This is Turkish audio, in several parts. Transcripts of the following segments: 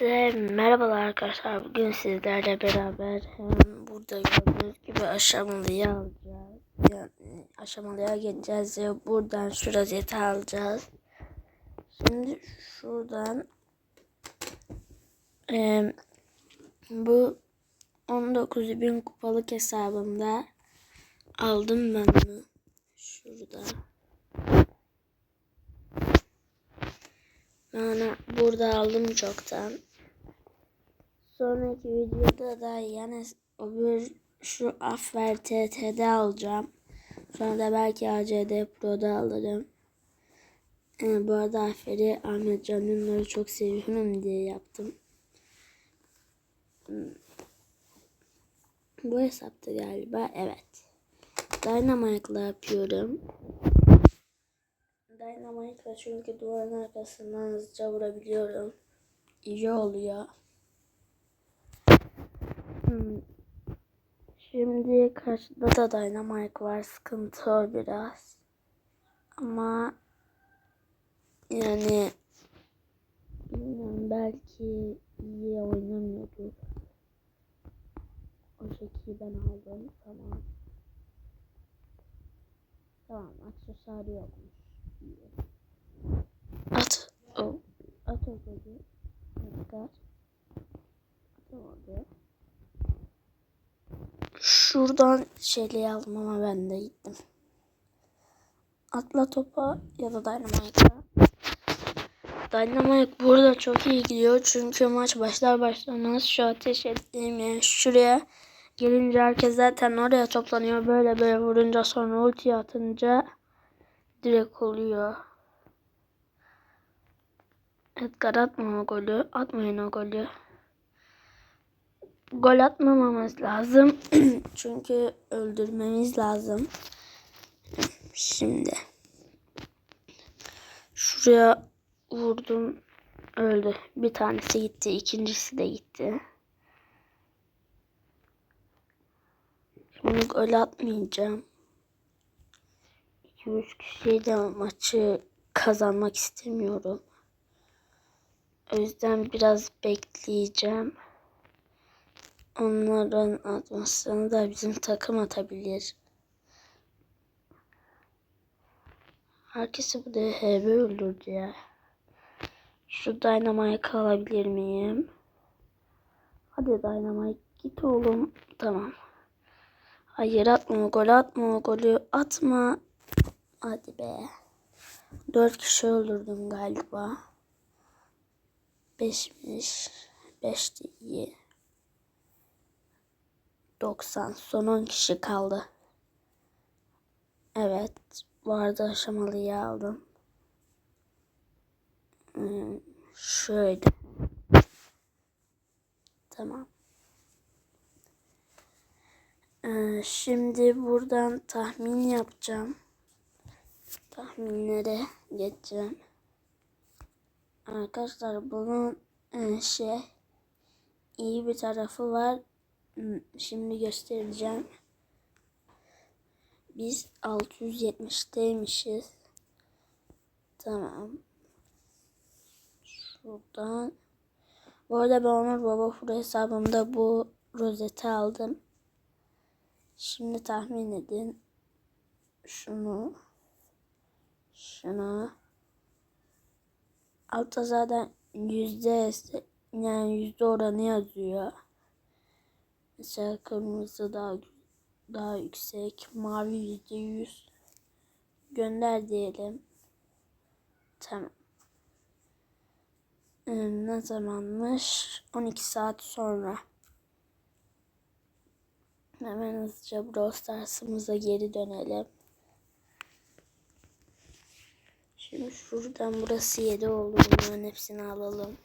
Herkese merhabalar arkadaşlar. Bugün sizlerle beraber hem burada gördüğünüz gibi aşamalıyı alacağız. Yani aşamalıya geçeceğiz ve buradan şu rozeti alacağız. Şimdi şuradan e, bu 19.000 kupalık hesabımda aldım ben bunu. Şurada. Yani burada aldım çoktan. Sonraki videoda da yani öbür şu Afver TT'de alacağım. Sonra da belki ACD Pro'da alırım. Yani bu arada Affer'i Ahmet Can çok seviyorum diye yaptım. Hmm. Bu hesapta galiba evet. Dynamite'la yapıyorum. Dynamite'la çünkü duvarın arkasından hızlıca vurabiliyorum. İyi oluyor. Şimdi karşıda da Dynamite var. Sıkıntı o biraz. Ama yani bilmiyorum belki iyi oynamıyordu. O şekilde ben aldım. Tamam. Tamam aksesuarı yokmuş. At. O. At o golü. Tekrar. Atamadı. Şuradan şeyleri aldım ama ben de gittim. Atla topa ya da Dynamite'a. Dynamite burada çok iyi gidiyor. Çünkü maç başlar başlamaz şu ateş ettiğim yer şuraya gelince herkes zaten oraya toplanıyor. Böyle böyle vurunca sonra ulti atınca direkt oluyor. Edgar atma o golü. Atmayın o golü. Gol atmamamız lazım. Çünkü öldürmemiz lazım. Şimdi. Şuraya vurdum. Öldü. Bir tanesi gitti. ikincisi de gitti. Şimdi gol atmayacağım. 2-3 kişiyle maçı kazanmak istemiyorum. O yüzden biraz bekleyeceğim. Onların atmasını da bizim takım atabilir. Herkesi bu DHB öldürdü ya. Şu Dynamite alabilir miyim? Hadi Dynamite git oğlum. Tamam. Hayır atma o golü atma o golü atma. Hadi be. Dört kişi öldürdüm galiba. Beşmiş. Beş de iyi. 90. Son 10 kişi kaldı. Evet. Bu arada aşamalıyı aldım. Hmm, şöyle. Tamam. Ee, şimdi buradan tahmin yapacağım. Tahminlere geçeceğim. Arkadaşlar bunun e, şey iyi bir tarafı var. Şimdi göstereceğim. Biz 670'teymişiz. Tamam. Şuradan. Bu arada ben Onur Baba Furu hesabımda bu rozeti aldım. Şimdi tahmin edin. Şunu. Şunu. Altta zaten yüzde yani yüzde oranı yazıyor. Mesela kırmızı daha daha yüksek, mavi yüzde yüz. Gönder diyelim. Tamam. Ee, ne zamanmış? 12 saat sonra. Hemen hızlıca Brawl Stars'ımıza geri dönelim. Şimdi şuradan burası 7 oldu. Bunların hepsini alalım.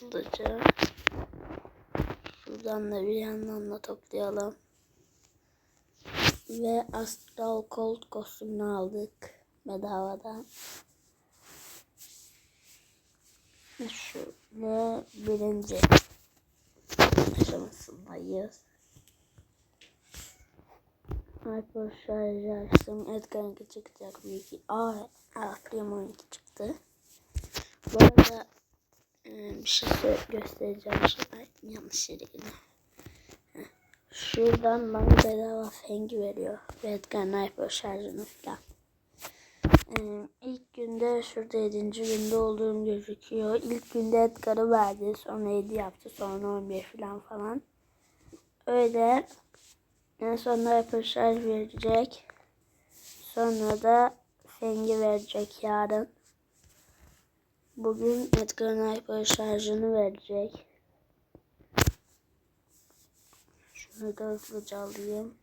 Hızlıca. Şuradan da bir yandan da toplayalım. Ve Astral Cold kostümünü aldık. Bedavadan. Şöyle birinci aşamasındayız. Hyper şarj açtım. Edgar'ınki çıkacak büyük. Aa, Primo'nunki çıktı. Bu arada bir şey göstereceğim. Ay, yanlış yere. Şuradan bana bedava fengi veriyor. Ve Edgar Sniper şarjını falan. Ee, ilk günde şurada 7. günde olduğum gözüküyor. İlk günde Edgar'ı verdi. Sonra 7 yaptı. Sonra 11 falan falan. Öyle. En sonunda Apple şarj verecek. Sonra da Fengi verecek yarın. Bugün Edgar'ın Apple şarjını verecek. Şunu da hızlıca alayım.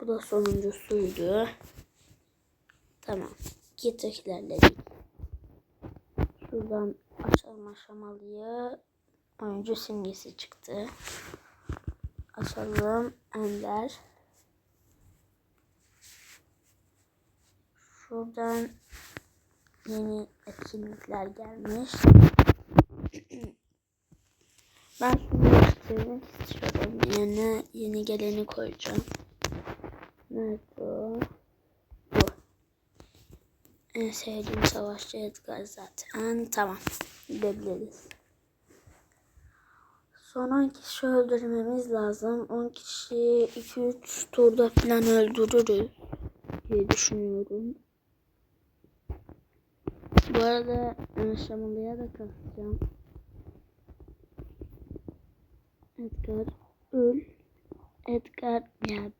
Bu da sonuncusuydu. Tamam. Git ilerledik. Şuradan açalım aşamalıyı. Oyuncu simgesi çıktı. Açalım. Ender. Şuradan yeni etkinlikler gelmiş. Ben şunu göstermek istiyorum. Yeni, yeni geleni koyacağım. Nerede o? Bu. En sevdiğim savaşçı Edgar zaten. Tamam. Gidebiliriz. Son 10 kişi öldürmemiz lazım. 10 kişi 2-3 turda falan öldürürüz diye düşünüyorum. Bu arada Şamalı'ya da katacağım. Edgar öl. Edgar ya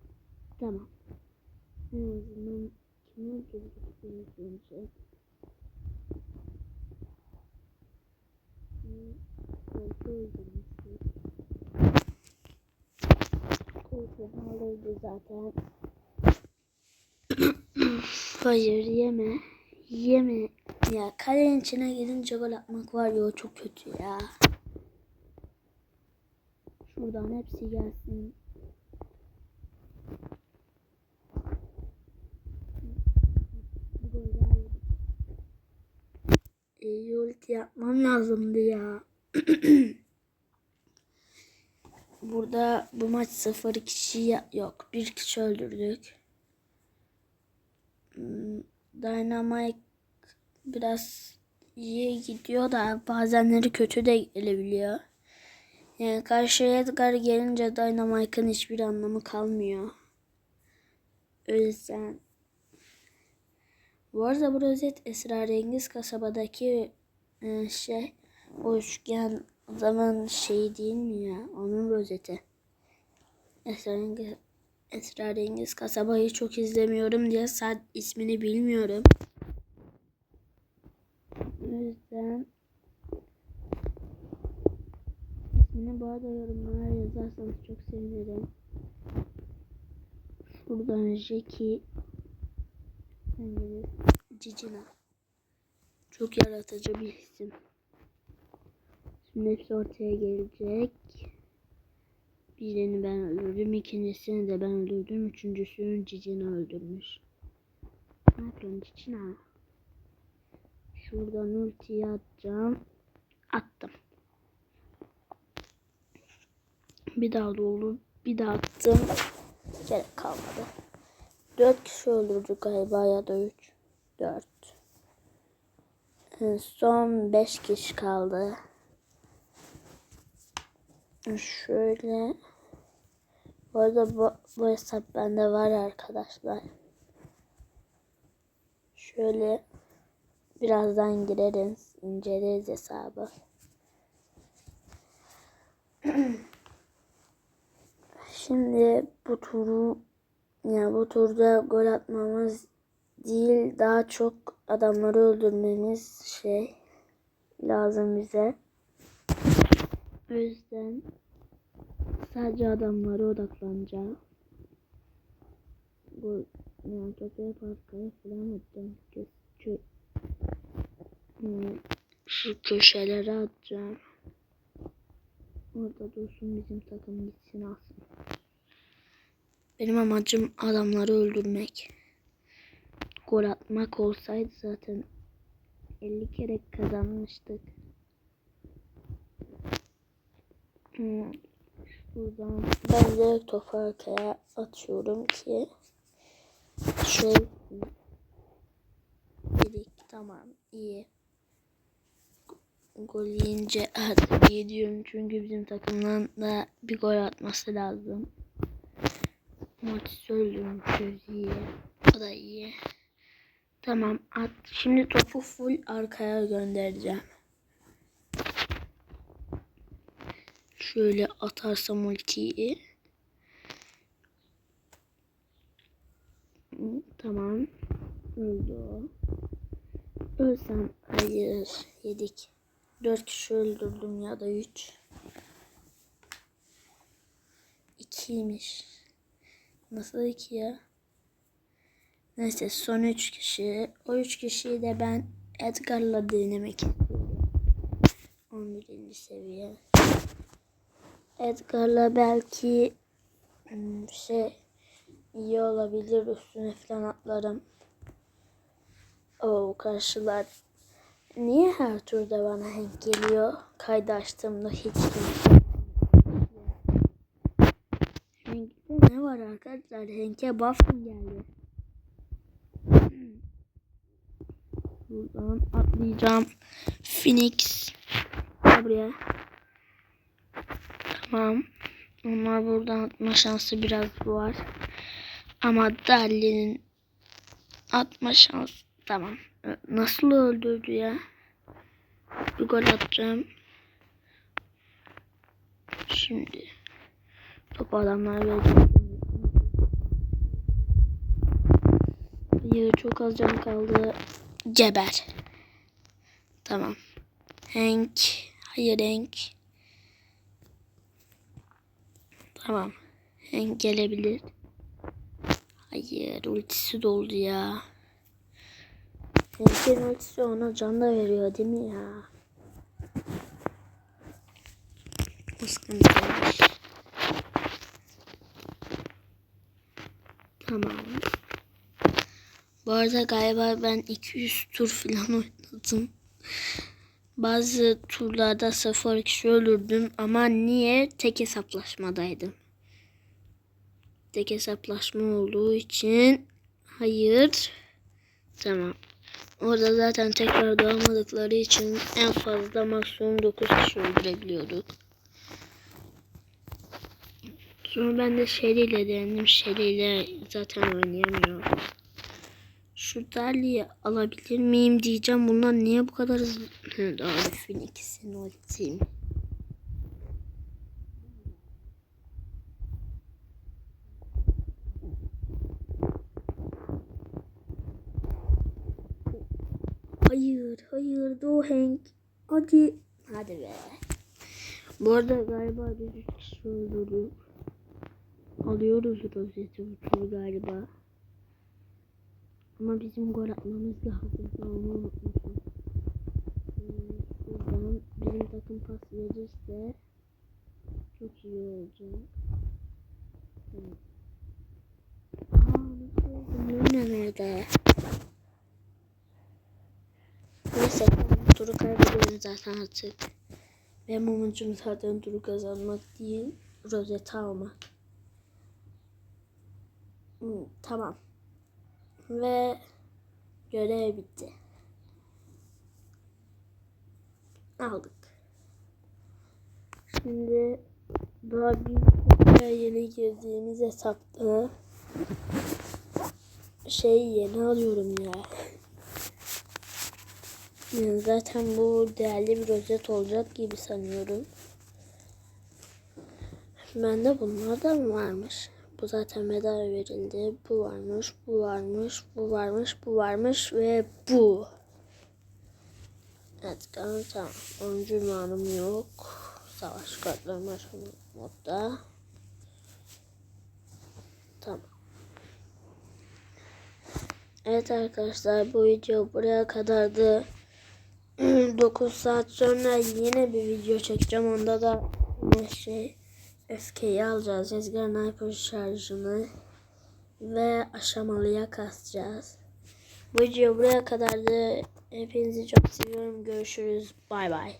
tamam. En azından kimi öldürdük önce? Koltuğu öldürmüştük. Koltuğu alıydı zaten. Hayır yeme. Yeme. Ya kalenin içine girince gol atmak var ya çok kötü ya. Şuradan hepsi gelsin. İyi ulti yapmam lazımdı ya. Burada bu maç 0 kişi yok. Bir kişi öldürdük. Hmm, Dynamite biraz iyi gidiyor da bazenleri kötü de gelebiliyor. Yani karşıya Edgar gelince Dynamite'ın hiçbir anlamı kalmıyor. O yüzden bu arada bu rozet esrarengiz kasabadaki e, şey o üçgen adamın şeyi değil mi ya? Onun rozeti. Esrarengiz, esrarengiz kasabayı çok izlemiyorum diye saat ismini bilmiyorum. Yüzden ismini bu arada yorumlara yazarsanız çok sevinirim. Şuradan Jackie? Cicina. Çok yaratıcı bir isim. Şimdi hepsi ortaya gelecek. Birini ben öldürdüm. ikincisini de ben öldürdüm. Üçüncüsünü Cicina öldürmüş. Ne yapıyorsun Cicina? Şuradan ultiyi atacağım. Attım. Bir daha dolu. Bir daha attım. Gerek kalmadı. Dört kişi öldürdük galiba ya da üç. Dört. En son beş kişi kaldı. Şöyle. Bu arada bu, bu hesap bende var arkadaşlar. Şöyle birazdan gireriz, inceleriz hesabı. Şimdi bu turu yani bu turda gol atmamız değil daha çok adamları öldürmemiz şey lazım bize. O yüzden sadece adamlara odaklanacağım. Bu yani topu hep arkaya falan atacağım. Hmm, şu köşelere atacağım. Orada dursun bizim takım gitsin alsın. Benim amacım adamları öldürmek. Gol atmak olsaydı zaten 50 kere kazanmıştık. Hmm. Şuradan ben de topu arkaya atıyorum ki şey Tamam iyi. Gol yiyince hadi iyi diyorum çünkü bizim takımdan da bir gol atması lazım. Maçı söylüyormuşuz iyi. O da iyi. Tamam at. Şimdi topu full arkaya göndereceğim. Şöyle atarsam ultiyi. Tamam. Öldü o. Ölsem hayır yedik. Dört kişi öldürdüm ya da üç. İkiymiş. Nasıl iki ya? Neyse son üç kişi. O üç kişiyi de ben Edgar'la denemek istiyorum. 11. seviye. Edgar'la belki hmm, şey iyi olabilir üstüne falan atlarım. O karşılar. Niye her turda bana Hank geliyor? Kaydı açtığımda hiç kimse. Hank'te ne var arkadaşlar? Hank'e buff mı geldi? Buradan atlayacağım. Phoenix. Buraya. Tamam. Onlar buradan atma şansı biraz var. Ama Dali'nin atma şansı tamam. Nasıl öldürdü ya? Bir gol atacağım. Şimdi topu adamlar verecek. Hayır çok az canı kaldı. Geber. Tamam. Hank. Hayır Hank. Tamam. Hank gelebilir. Hayır ultisi doldu ya. Hank'in ultisi ona can da veriyor değil mi ya? Sıkıntıymış. Tamam. Bu arada galiba ben 200 tur falan oynadım. Bazı turlarda 0 kişi öldürdüm ama niye tek hesaplaşmadaydım. Tek hesaplaşma olduğu için hayır. Tamam. Orada zaten tekrar doğamadıkları için en fazla maksimum 9 kişi öldürebiliyorduk. Sonra ben de Shelly ile denedim. Shelly ile zaten oynayamıyor. Şu Dali'yi alabilir miyim diyeceğim. Bunlar niye bu kadar hızlı? Hı, Doğru Phoenix'in ultiyim. Hayır, hayır, Do Hank. Hadi. Hadi be. Bu arada galiba kişi öldürdük. Alıyoruz rozeti tur galiba. Ama bizim gol atmamız lazım. Ben onu unutmuşum. Hmm, Buradan bizim takım pas verirse çok iyi olacak. Evet. Aa, nasıl oldu? Luna nerede? Neyse bu turu kaybediyoruz zaten artık. Benim amacım zaten turu kazanmak değil, rozeti almak. Hmm, tamam. Ve görev bitti. Aldık. Şimdi daha bir yeni girdiğimiz hesapta şey yeni alıyorum ya. Zaten bu değerli bir rozet olacak gibi sanıyorum. Bende bunlardan varmış. Bu zaten bedava verildi. Bu varmış, bu varmış, bu varmış, bu varmış ve bu. Evet tamam tamam. Oyuncu ünvanım yok. Savaş kartlarım aşamalı modda. Tamam. Evet arkadaşlar bu video buraya kadardı. 9 saat sonra yine bir video çekeceğim. Onda da şey öfkeyi alacağız. Ezgar Sniper şarjını ve aşamalıya kasacağız. Bu video buraya kadardı. Hepinizi çok seviyorum. Görüşürüz. Bay bay.